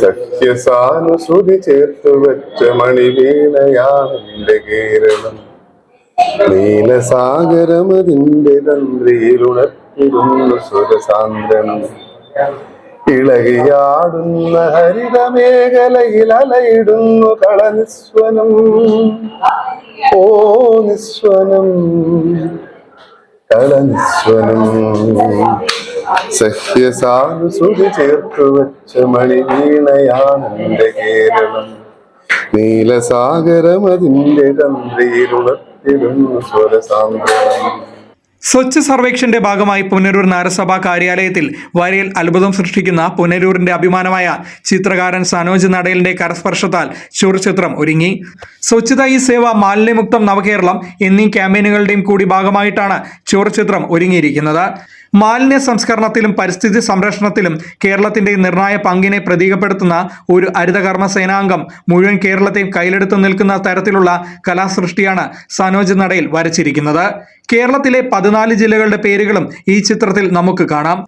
സഖ്യസാനുശ്രുതി ചേർത്തു വെച്ച മണിവീണയാണെന്റെ കേരളം. നീലസാഗരമതിന്റെ തന്ത്രിയിലുണർത്തിരുന്നു സുരസാന്ദ്രനം ഇളകിയാടുന്ന ഹരിതമേഖലയിൽ അലയിടുന്നു കളനിസ്വനം. ഓ നിസ്വനം കളനിസ്വനം. സഹ്യസാനുസുതി ചേർത്തു വെച്ച മണിവീണയാണെന്റെ കേരളം. നീലസാഗരമതിന്റെ തന്ത്രിയിലുണർത്തിടുന്നു സ്വരസാന്ദ്രണം സ്വച്ഛ് സർവേക്ഷന്റെ ഭാഗമായി പുനരൂർ നഗരസഭാ കാര്യാലയത്തിൽ വരയിൽ അത്ഭുതം സൃഷ്ടിക്കുന്ന പുനരൂരിന്റെ അഭിമാനമായ ചിത്രകാരൻ സനോജ് നടയലിന്റെ കരസ്പർശത്താൽ ചുവർചിത്രം ഒരുങ്ങി. സ്വച്ഛത ഈ സേവ മാലിന്യമുക്തം നവകേരളം എന്നീ ക്യാമ്പയിനുകളുടെയും കൂടി ഭാഗമായിട്ടാണ് ചുവർചിത്രം ഒരുങ്ങിയിരിക്കുന്നത്. മാലിന്യ സംസ്കരണത്തിലും പരിസ്ഥിതി സംരക്ഷണത്തിലും കേരളത്തിന്റെ നിർണായ പങ്കിനെ പ്രതീകപ്പെടുത്തുന്ന ഒരു ഹരിതകർമ്മ സേനാംഗം മുഴുവൻ കേരളത്തെയും കയ്യിലെടുത്ത് നിൽക്കുന്ന തരത്തിലുള്ള കലാസൃഷ്ടിയാണ് സനോജ് നടയിൽ വരച്ചിരിക്കുന്നത്. കേരളത്തിലെ പതിനാല് ജില്ലകളുടെ പേരുകളും ഈ ചിത്രത്തിൽ നമുക്ക് കാണാം.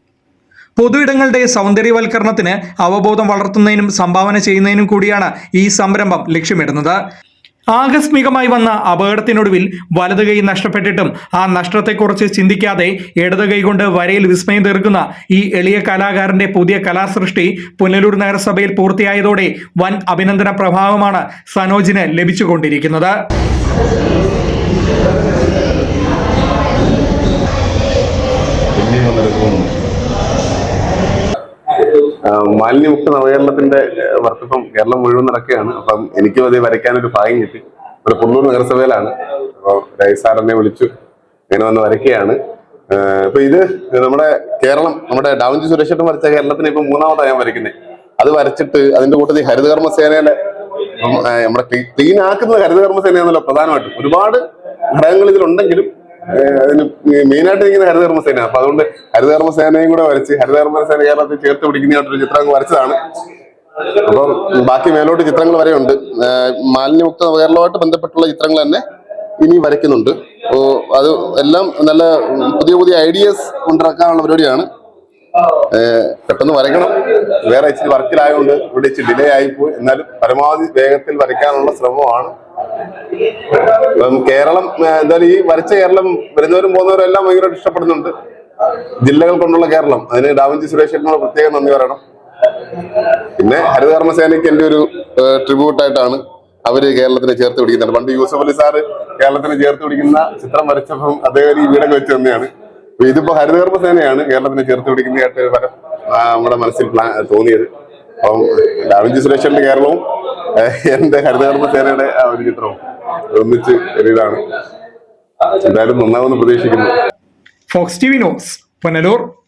പൊതുയിടങ്ങളുടെ സൗന്ദര്യവൽക്കരണത്തിന് അവബോധം വളർത്തുന്നതിനും സംഭാവന ചെയ്യുന്നതിനും കൂടിയാണ് ഈ സംരംഭം ലക്ഷ്യമിടുന്നത്. ആകസ്മികമായി വന്ന അപകടത്തിനൊടുവിൽ വലത് കൈ നഷ്ടപ്പെട്ടിട്ടും ആ നഷ്ടത്തെക്കുറിച്ച് ചിന്തിക്കാതെ ഇടത് കൈ കൊണ്ട് വരയിൽ വിസ്മയം തീർക്കുന്ന ഈ എളിയ കലാകാരന്റെ പുതിയ കലാസൃഷ്ടി പുനലൂർ നഗരസഭയിൽ പൂർത്തിയായതോടെ വൻ അഭിനന്ദന പ്രഭാവമാണ് സനോജിന് ലഭിച്ചുകൊണ്ടിരിക്കുന്നത്. മാലിന്യമുക്ത നവകേരളത്തിന്റെ ഏഹ്, വർക്കിപ്പം കേരളം മുഴുവൻ നടക്കുകയാണ്. അപ്പം എനിക്കും അത് വരയ്ക്കാനൊരു ഭാഗ്യം കിട്ടി. ഇവിടെ കുന്നൂർ നഗരസഭയിലാണ്. അപ്പോൾ രൈസാർ വിളിച്ചു. ഇങ്ങനെ വന്ന് വരയ്ക്കുകയാണ്. ഇപ്പൊ ഇത് നമ്മുടെ കേരളം നമ്മുടെ ഡാവിഞ്ചി സുരേഷേട്ടൻ വരച്ച കേരളത്തിന് ഇപ്പൊ മൂന്നാമതാണ് ഞാൻ വരയ്ക്കുന്നത്. അത് വരച്ചിട്ട് അതിന്റെ കൂട്ടത്തിൽ ഹരിതകർമ്മ സേനയുടെ നമ്മുടെ ക്ലീൻ ആക്കുന്നത് ഹരിതകർമ്മ സേനയാണല്ലോ പ്രധാനമായിട്ടും. ഒരുപാട് ഘടകങ്ങൾ ഇതിലുണ്ടെങ്കിലും അതിന് മെയിനായിട്ട് ഇങ്ങനെ ഹരിതകർമ്മസേന. അപ്പൊ അതുകൊണ്ട് ഹരിതകർമ്മസേനയും കൂടെ വരച്ച് ഹരിതകർമ്മസേന കേരളത്തിൽ ചേർത്ത് പിടിക്കുന്നതായിട്ടൊരു ചിത്രം വരച്ചതാണ്. അപ്പം ബാക്കി മേലോട്ട് ചിത്രങ്ങൾ വരെയുണ്ട്. ഉണ്ട് മാലിന്യമുക്ത കേരളവുമായിട്ട് ബന്ധപ്പെട്ടുള്ള ചിത്രങ്ങൾ തന്നെ ഇനി വരയ്ക്കുന്നുണ്ട്. അത് എല്ലാം നല്ല പുതിയ പുതിയ ഐഡിയസ് കൊണ്ടിറക്കാനുള്ള പരിപാടിയാണ്. പെട്ടെന്ന് വരയ്ക്കണം. വേറെ ഇച്ചിരി വർക്കിലായതുകൊണ്ട് ഇവിടെ ഇച്ചിരി ഡിലേ ആയിപ്പോയി. എന്നാലും പരമാവധി വേഗത്തിൽ വരയ്ക്കാനുള്ള ശ്രമമാണ് ഇപ്പം കേരളം എന്തായാലും ഈ വരച്ച കേരളം വരുന്നവരും പോകുന്നവരും എല്ലാം ഭയങ്കരമായിട്ട് ഇഷ്ടപ്പെടുന്നുണ്ട്. ജില്ലകൾ കൊണ്ടുള്ള കേരളം. അതിന് ഡാവിഞ്ചി സുരേഷിനോട് പ്രത്യേകം നന്ദി പറയണം. പിന്നെ ഹരിതകർമ്മ സേനയ്ക്ക് ഒരു ട്രിബ്യൂട്ടായിട്ടാണ് അവർ കേരളത്തിനെ ചേർത്ത് പിടിക്കുന്നത്. പണ്ട് യൂസഫ് അലി സാറ് കേരളത്തിനെ ചേർത്ത് പിടിക്കുന്ന ചിത്രം വരച്ചപ്പം അദ്ദേഹം ഈ വീടൊക്കെ വെച്ച് തന്നെയാണ്. ഇതിപ്പോ ഹരിതകർമ്മ സേനയാണ് കേരളത്തിനെ ചേർത്ത് പിടിക്കുന്നതായിട്ട് നമ്മുടെ മനസ്സിൽ തോന്നിയത്. അപ്പം ഡാവിഞ്ചി സുരേഷിന്റെ കേരളവും എന്റെ ഹരിതകർമ്മ സേനയുടെ ആ ഒരു ചിത്രവും ഒന്നിച്ച് എന്തായാലും നന്നാവുമെന്ന് പ്രതീക്ഷിക്കുന്നു. Fox T V news Punalur.